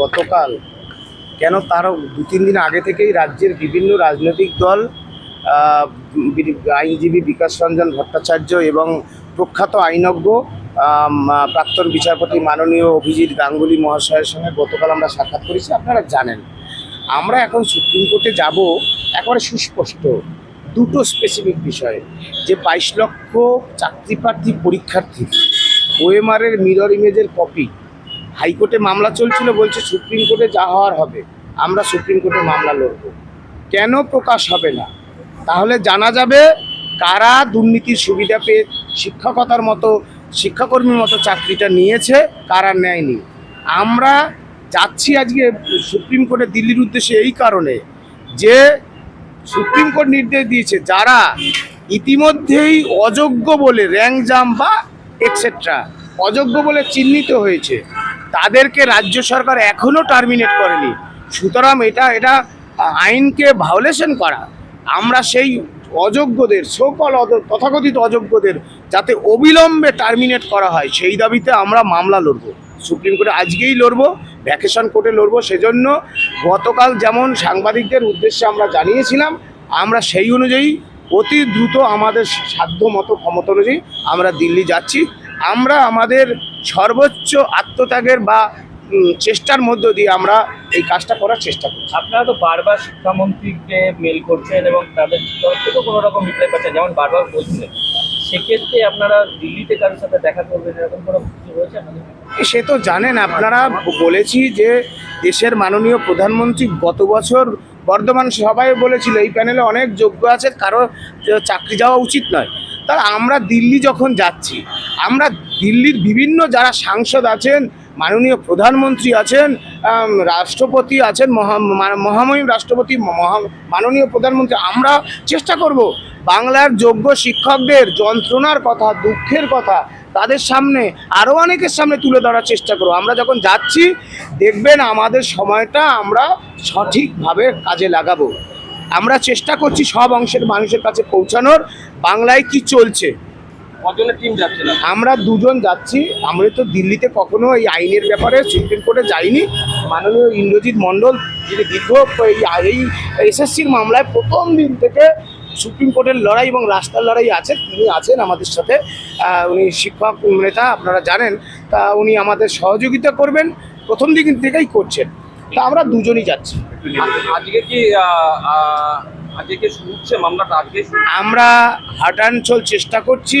গতকাল, কেন তারও দু তিন দিন আগে থেকেই রাজ্যের বিভিন্ন রাজনৈতিক দল আইনজীবী বিকাশ রঞ্জন ভট্টাচার্য এবং প্রখ্যাত আইনজ্ঞ প্রাক্তন বিচারপতি মাননীয় অভিজিৎ গাঙ্গুলি মহাশয়ের সঙ্গে গতকাল আমরা সাক্ষাৎ করেছি, আপনারা জানেন। আমরা এখন সুপ্রিম কোর্টে যাব, একেবারে সুস্পষ্ট, দুটো স্পেসিফিক বিষয়ে, যে বাইশ লক্ষ চাকরি প্রার্থী পরীক্ষার্থী ওএমআরের মিরর ইমেজের কপি হাইকোর্টে মামলা চলছিল, বলছে সুপ্রিম কোর্টে যা হওয়ার হবে, আমরা সুপ্রিম কোর্টে মামলা লড়ব। কেন প্রকাশ হবে না? তাহলে জানা যাবে কারা দুর্নীতির সুবিধা পেয়ে শিক্ষকতার মতো, শিক্ষাকর্মীর মতো চাকরিটা নিয়েছে, কারা নেয়নি। আমরা যাচ্ছি আজকে সুপ্রিম কোর্টে দিল্লির উদ্দেশ্যে এই কারণে যে সুপ্রিম কোর্ট নির্দেশ দিয়েছে, যারা ইতিমধ্যেই অযোগ্য বলে র্যাঙ্ক জাম বা এটসেট্রা অযোগ্য বলে চিহ্নিত হয়েছে তাদেরকে রাজ্য সরকার এখনও টার্মিনেট করেনি। সুতরাং এটা এটা আইনকে ভায়োলেশন করা। আমরা সেই অযোগ্যদের সকল তথাকথিত অযোগ্যদের যাতে অবিলম্বে টার্মিনেট করা হয়, সেই দাবিতে আমরা মামলা লড়ব। সুপ্রিম কোর্টে আজকেই লড়ব ভ্যাকেশন কোর্টে লড়ব, সেজন্য গতকাল যেমন সাংবাদিকদের উদ্দেশ্যে আমরা জানিয়েছিলাম, আমরা সেই অনুযায়ী অতি দ্রুত আমাদের সাধ্য মতো ক্ষমতা অনুযায়ী আমরা দিল্লি যাচ্ছি। আমরা আমাদের সর্বোচ্চ আত্মত্যাগের বা চেষ্টার মধ্য দিয়ে আমরা এই কাজটা করার চেষ্টা করছি আপনারা তো বারবার শিক্ষামন্ত্রীকে মেল করছেন এবং তাদের তরফ থেকেও কোনো রকম রিপ্লাই পাচ্ছেন যেমন বারবার বলছিলেন। সেক্ষেত্রে আপনারা দিল্লিতে কারোর সাথে দেখা করবেন এরকম কোনো কিছু রয়েছে আপনাদের সে তো জানেন আপনারা বলেছি যে দেশের মাননীয় প্রধানমন্ত্রী গত বছর বর্ধমান সভায় বলেছিল এই প্যানেলে অনেক যোগ্য আছে কারও চাকরি যাওয়া উচিত নয়। তার আমরা দিল্লি যখন যাচ্ছি আমরা দিল্লির বিভিন্ন যারা সাংসদ আছেন, মাননীয় প্রধানমন্ত্রী আছেন রাষ্ট্রপতি আছেন, মহা- মা- মহামহিম রাষ্ট্রপতি মাননীয় প্রধানমন্ত্রী, আমরা চেষ্টা করব বাংলার যোগ্য শিক্ষকদের যন্ত্রণার কথা, দুঃখের কথা তাদের সামনে আরও অনেকের সামনে তুলে ধরার চেষ্টা করব। আমরা যখন যাচ্ছি, দেখবেন আমাদের সময়টা আমরা সঠিকভাবে কাজে লাগাবো। আমরা চেষ্টা করছি সব অংশের মানুষের কাছে পৌঁছানোর। বাংলায় কি চলছে? আমরা দুজন যাচ্ছি। আমরা তো দিল্লিতে কখনো এই আইনের ব্যাপারে সুপ্রিম কোর্টে যাইনি। মাননীয় ইন্দ্রজিৎ মণ্ডল যিনি দীর্ঘ এই এই এসএসসির মামলায় প্রথম দিন থেকে সুপ্রিম কোর্টের লড়াই এবং রাস্তার লড়াই আছে। তিনি আছেন আমাদের সাথে। উনি শিক্ষক নেতা আপনারা জানেন। তা উনি আমাদের সহযোগিতা করবেন। প্রথম দিন থেকেই করছেন। তা আমরা দুজনই যাচ্ছি। আজকে কি আজকে হচ্ছে মামলাটা? আজকে আমরা হাটাঞ্চল চেষ্টা করছি।